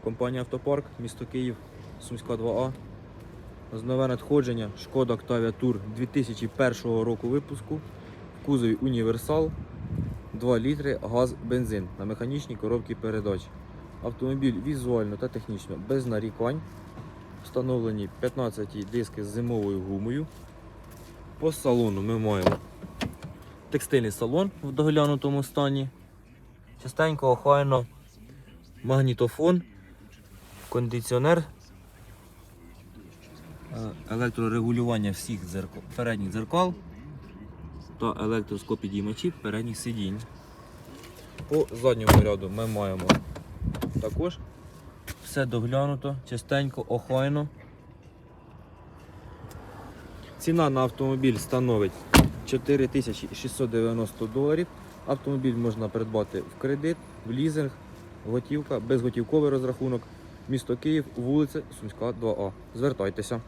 компанія Автопарк, місто Київ, Сумська 2А. З Нове надходження Шкода Octavia Tour 2001 року випуску. В кузові універсал 2 літри газ бензин на механічній коробці передач. Автомобіль візуально та технічно без нарікань. Встановлені 15 диски з зимовою гумою. По салону ми маємо текстильний салон в доглянутому стані. Частенько, охайно, магнітофон, кондиціонер, е, електрорегулювання всіх дзеркал, передніх дзеркал та електроскопідіймачі передніх сидінь. По задньому ряду ми маємо також все доглянуто, чистенько, охайно. Ціна на автомобіль становить 4690 доларів. Автомобіль можна придбати в кредит, в лізинг, готівка, безготівковий розрахунок. Місто Київ, вулиця Сумська 2А. Звертайтеся.